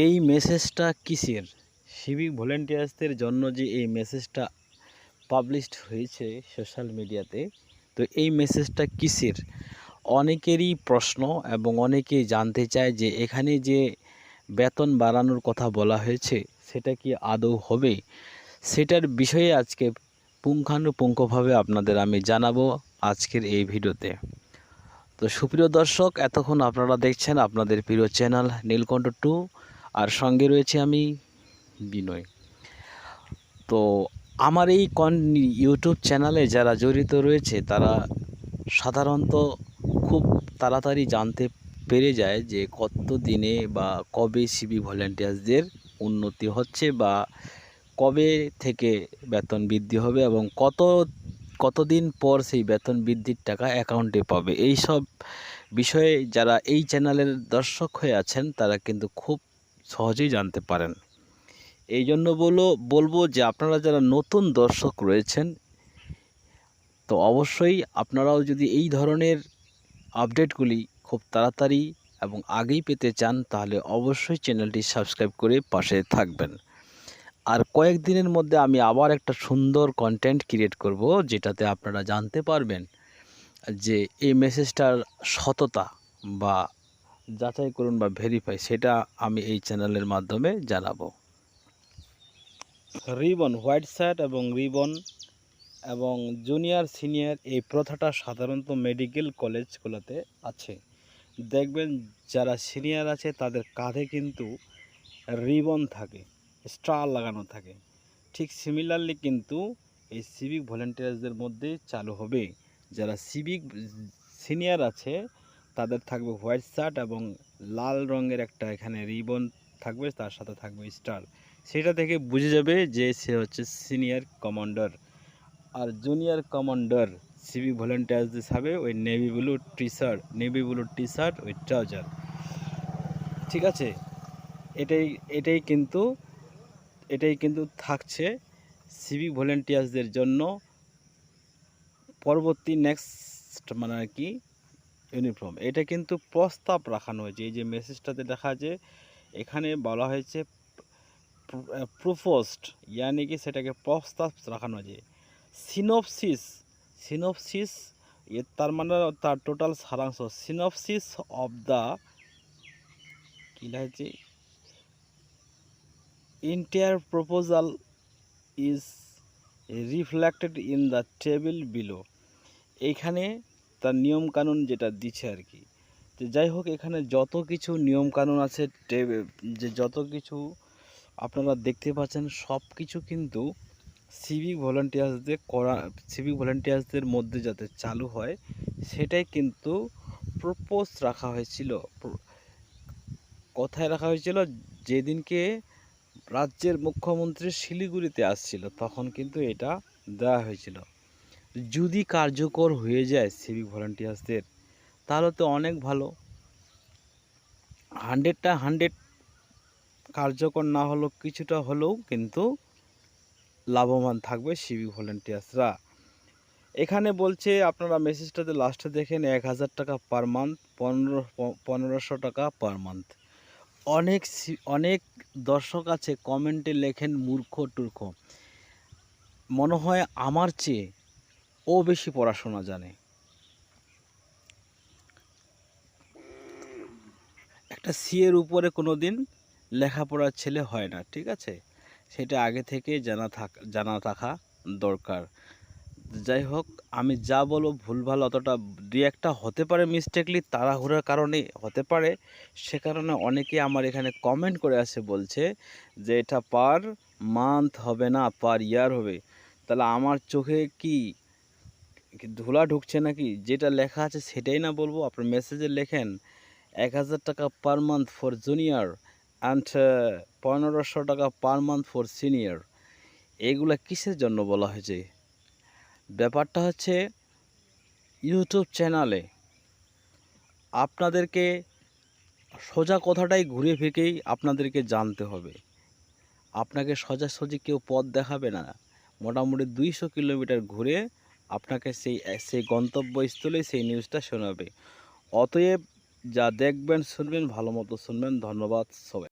এই মেসেজটা কিসের? সিভিক ভলেন্টিয়ার্সদের জন্য যে এই মেসেজটা পাবলিশড হয়েছে সোশ্যাল মিডিয়াতে তো এই মেসেজটা কিসের? অনেকেরই প্রশ্ন এবং অনেকেই জানতে চায় যে এখানে যে বেতন বাড়ানোর কথা বলা হয়েছে, সেটা কি আদৌ হবে? সেটার বিষয়ে আজকে পুঙ্খানুপুঙ্খভাবে আপনাদের আমি জানাব আজকের এই ভিডিওতে। তো সুপ্রিয় দর্শক, এতক্ষণ আপনারা দেখছেন আপনাদের প্রিয় চ্যানেল নীলকণ্ঠ টু আর সঙ্গে রয়েছে আমি বিনয়। তো আমার এই কন ইউটিউব চ্যানেলে যারা জড়িত রয়েছে, তারা সাধারণত খুব তাড়াতাড়ি জানতে পেরে যায় যে কত দিনে বা কবে সিবি ভলেন্টিয়ার্সদের উন্নতি হচ্ছে বা কবে থেকে বেতন বৃদ্ধি হবে এবং কত, কতদিন পর সেই বেতন বৃদ্ধির টাকা অ্যাকাউন্টে পাবে। এই সব বিষয়ে যারা এই চ্যানেলের দর্শক হয়ে আছেন, তারা কিন্তু খুব সহজেই জানতে পারেন। এই জন্য বলো, বলব যে আপনারা যারা নতুন দর্শক রয়েছেন, তো অবশ্যই আপনারাও যদি এই ধরনের আপডেটগুলি খুব তাড়াতাড়ি এবং আগেই পেতে চান, তাহলে অবশ্যই চ্যানেলটি সাবস্ক্রাইব করে পাশে থাকবেন। আর কয়েকদিনের মধ্যে আমি আবার একটা সুন্দর কন্টেন্ট ক্রিয়েট করব, যেটাতে আপনারা জানতে পারবেন যে এই মেসেজটার সততা বা যাচাই করুন বা ভেরিফাই সেটা আমি এই চ্যানেলের মাধ্যমে জানাব। রিবন, হোয়াইট শার্ট এবং রিবন এবং জুনিয়র সিনিয়র এই প্রথাটা সাধারণত মেডিকেল কলেজগুলোতে আছে। দেখবেন যারা সিনিয়র আছে, তাদের কাঁধে কিন্তু রিবন থাকে স্টার লাগানো থাকে। ঠিক সিমিলারলি কিন্তু এই সিভিক ভলেন্টিয়ার্সদের মধ্যে চালু হবে। যারা সিভিক সিনিয়র আছে তাদের থাকবে হোয়াইট শার্ট এবং লাল রঙের একটা এখানে রিবন থাকবে, তার সাথে থাকবে স্টার। সেটা থেকে বুঝে যাবে যে সে হচ্ছে সিনিয়র কমান্ডার। আর জুনিয়র কমান্ডার সিভিক ভলেন্টিয়ার্সদের হবে, ওই navy blue T shirt navy blue T shirt ওই ট্রাউজার। ঠিক আছে? এটাই এটাই কিন্তু এটাই কিন্তু থাকছে সিভিক ভলেন্টিয়ার্সদের জন্য। পরবর্তী নেক্সট মানে আর কি ইউনিফর্ম এটা কিন্তু প্রস্তাব রাখানো হয়েছে এই যে মেসেজটাতে দেখা যে, এখানে বলা হয়েছে প্রোপোস্ট ইয়ানি কি সেটাকে প্রস্তাব রাখানো হয়েছে সিনোপসিস সিনোপসিস এর তার মানে তার টোটাল সারাংশ সিনোপসিস অফ দ্য কী লাগছে entire proposal is reflected in the table below এইখানে তার নিয়ম কানুন যেটা দিচ্ছে আর কি। যে যাই হোক, এখানে যত কিছু নিয়ম কানুন আছে যে যত কিছু আপনারা দেখতে পাচ্ছেন, সব কিছু কিন্তু সিভিক ভলেন্টিয়ার্সদের করা সিভিক ভলেন্টিয়ার্সদের মধ্যে যাতে চালু হয়, সেটাই কিন্তু প্রপোজ রাখা হয়েছিল। কথায় রাখা হয়েছিল, যেদিনকে রাজ্যের মুখ্যমন্ত্রী শিলিগুড়িতে আসছিল, তখন কিন্তু এটা দেওয়া হয়েছিল। যদি কার্যকর হয়ে যায় সিভিক ভলান্টিয়ার্সদের তাহলে তো অনেক ভালো। হান্ড্রেডটা হান্ড্রেড কার্যকর না হলেও কিছুটা হলেও কিন্তু লাভবান থাকবে সিভিক ভলেন্টিয়ার্সরা এখানে বলছে, আপনারা মেসেজটাতে লাস্টে দেখেন, এক হাজার টাকা পার মান্থ পনেরো, পনেরোশো টাকা পার মান্থ অনেক অনেক দর্শক আছে কমেন্টে লেখেন মূর্খ টুর্খ। মনে হয় আমার চেয়ে ও বেশি পড়াশোনা জানে। একটা সি এর উপরে কোনো দিন লেখাপড়ার ছেলে হয় না, ঠিক আছে? সেটা আগে থেকে জানা থাক, জানা থাকা দরকার। যাই হোক, আমি যা বলব ভুলভাল অতটা দু একটা হতে পারে মিস্টেকলি তাড়াহুড়ার কারণে হতে পারে। সে কারণে অনেকে আমার এখানে কমেন্ট করে আসে, বলছে যে এটা পার মান্থ হবে না পার ইয়ার হবে। তাহলে আমার চোখে কি ধুলা ঢুকছে নাকি? যেটা লেখা আছে সেটাই না বলব। আপনার মেসেজে লেখেন, এক হাজার টাকা per month for junior and পনেরোশো টাকা পার মান্থ ফর সিনিয়র এগুলা কিসের জন্য বলা হয়েছে? ব্যাপারটা হচ্ছে, ইউটিউব চ্যানেলে আপনাদেরকে সোজা কথাটাই ঘুরে ফিরেই আপনাদেরকে জানতে হবে। আপনাকে সোজাসুজি কেউ পথ দেখাবে না। মোটামুটি দুইশো কিলোমিটার ঘুরে আপনাকে সেই সেই গন্তব্যস্থলেই সেই নিউজটা শোনাবে। অতএব যা দেখবেন, শুনবেন, ভালো মতো শুনবেন। ধন্যবাদ সবাই।